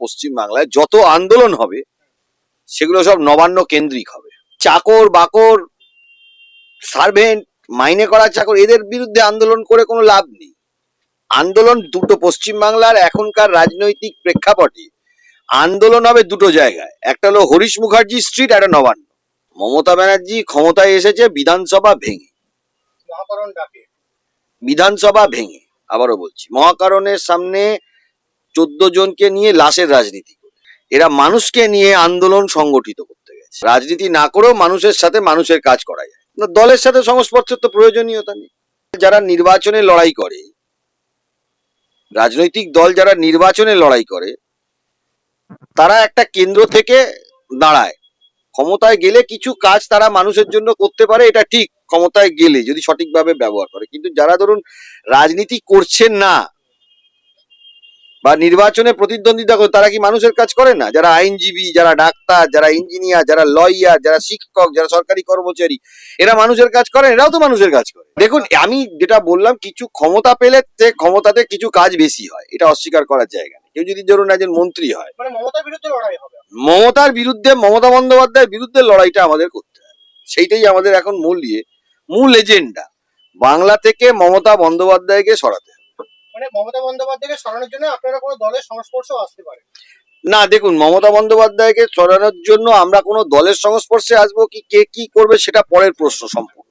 পশ্চিম বাংলায় যত আন্দোলন হবে সেগুলো সব নবান্ন কেন্দ্রিক হবে। চাকর বাকর সার্ভেন্ট মাইনে করা চাকর এদের বিরুদ্ধে আন্দোলন করে কোনো লাভ নেই। আন্দোলন দুটো পশ্চিম বাংলার এখনকার রাজনৈতিক প্রেক্ষাপটে আন্দোলন হবে দুটো জায়গায়। একটা হলো হরিশ মুখার্জি স্ট্রিট একটা নবান্ন। মমতা ব্যানার্জি ক্ষমতায় এসেছে বিধানসভা ভেঙে। বিধানসভা ভেঙে আবারও বলছি। মহাকারণের সামনে চোদ্দ জনকে নিয়ে লাশের রাজনীতি এরা মানুষকে নিয়ে আন্দোলন সংগঠিত করতে গেছে। রাজনীতি না করেও মানুষের সাথে মানুষের কাজ করা যায়। দলের সাথে সংস্পর্শের তো প্রয়োজনীয়তা নেই। যারা নির্বাচনে লড়াই করে, রাজনৈতিক দল যারা নির্বাচনে লড়াই করে, তারা একটা কেন্দ্র থেকে দাঁড়ায়। ক্ষমতায় গেলে কিছু কাজ তারা মানুষের জন্য করতে পারে, এটা ঠিক। ক্ষমতায় গেলে যদি সঠিকভাবে ব্যবহার করে। কিন্তু যারা ধরুন রাজনীতি করছেন না বা নির্বাচনে প্রতিদ্বন্দ্বিতা করে তারা কি মানুষের কাজ করে না? যারা আইনজীবী যারা ডাক্তার যারা ইঞ্জিনিয়ার যারা লয়ার যারা শিক্ষক যারা সরকারি কর্মচারী এরা মানুষের কাজ করে এরাও তো মানুষের কাজ করে। দেখুন আমি যেটা বললাম কিছু ক্ষমতা পেলে সে ক্ষমতাতে কিছু কাজ বেশি হয় এটা অস্বীকার করার জায়গা নেই। কেউ যদি ধরুন একজন মন্ত্রী হয় মানে মমতার বিরুদ্ধে লড়াই হবে। মমতার বিরুদ্ধে মমতা বন্দ্যোপাধ্যায়ের বিরুদ্ধে লড়াইটা আমাদের করতে হবে। সেইটাই আমাদের এখন মূল ইয়ে মূল এজেন্ডা। বাংলা থেকে মমতা বন্দ্যোপাধ্যায়কে সরাতে। মানে মমতা বন্দ্যোপাধ্যায়কে সরানোর জন্য আপনারা কোনো দলের সংস্পর্শেও আসতে পারেন না। দেখুন মমতা বন্দ্যোপাধ্যায়কে সরানোর জন্য আমরা কোনো দলের সংস্পর্শে আসব কি কে কি করবে সেটা পরের প্রশ্ন সম্পূর্ণ।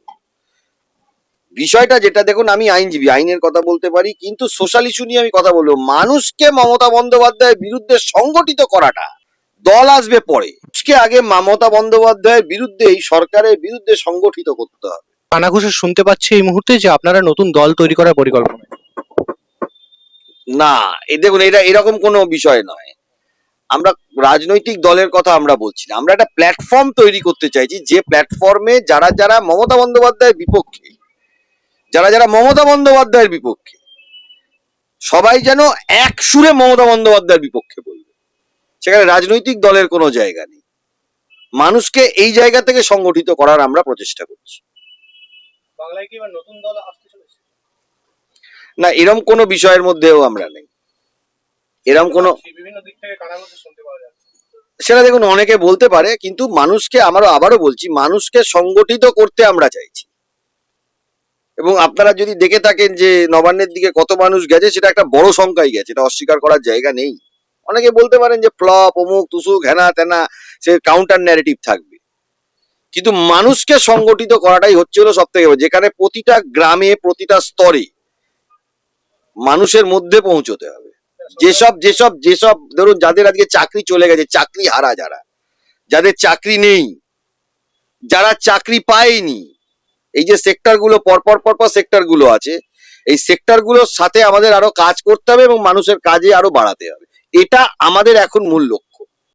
বিষয়টা যেটা দেখুন আমি আইনজীবী আইনের কথা বলতে পারি কিন্তু সোশ্যাল ইস্যু নিয়ে আমি কথা বলব। মানুষকে মমতা বন্দ্যোপাধ্যায়ের বিরুদ্ধে সংগঠিত করাটা দল আসবে পরে। মানুষকে আগে মমতা বন্দ্যোপাধ্যায়ের বিরুদ্ধে এই সরকারের বিরুদ্ধে সংগঠিত করতে হবে। কানাঘুষে শুনতে পাচ্ছি এই মুহূর্তে যে আপনারা নতুন দল তৈরি করার পরিকল্পনা। না এ দেখুন, এটা এরকম কোনো বিষয় নয়। আমরা রাজনৈতিক দলের কথা আমরা বলছি না। আমরা একটা প্ল্যাটফর্ম তৈরি করতে চাইছি, যে প্ল্যাটফর্মে যারা যারা মমতা বন্দ্যোপাধ্যায়ের বিপক্ষে, যারা যারা মমতা বন্দ্যোপাধ্যায়ের বিপক্ষে, সবাই যেন এক সুরে মমতা বন্দ্যোপাধ্যায়ের বিপক্ষে বলবে। সেখানে রাজনৈতিক দলের কোনো জায়গা নেই। মানুষকে এই জায়গা থেকে সংগঠিত করার আমরা প্রচেষ্টা করছি। বাংলায় কি নতুন দল আসতে না এরম কোনো বিষয়ের মধ্যেও আমরা নেই। এরম কোনো সেটা দেখুন অনেকে বলতে পারে কিন্তু মানুষকে আমারও আবারও বলছি মানুষকে সংগঠিত করতে আমরা চাইছি। এবং আপনারা যদি দেখে থাকেন যে নবান্নের দিকে কত মানুষ গেছে সেটা একটা বড় সংখ্যাই গেছে এটা অস্বীকার করার জায়গা নেই। অনেকে বলতে পারেন যে ফ্লপ অমুক তুসুক হেনা তেনা সে কাউন্টার ন্যারেটিভ থাকবে। কিন্তু মানুষকে সংগঠিত করাটাই হচ্ছে হলো সব থেকে যেখানে প্রতিটা গ্রামে প্রতিটা স্তরে মানুষের মধ্যে পৌঁছতে হবে। যেসব যেসব যেসব, ধরুন যাদের আজকে চাকরি চলে গেছে, চাকরি হারা যারা, যাদের চাকরি নেই, যারা চাকরি পায়নি, এই যে সেক্টরগুলো, পরপর পরপর সেক্টরগুলো আছে, এই সেক্টরগুলোর সাথে আমাদের আরও কাজ করতে হবে এবং মানুষের কাজে আরও বাড়াতে হবে। এটা আমাদের এখন মূল লক্ষ্য।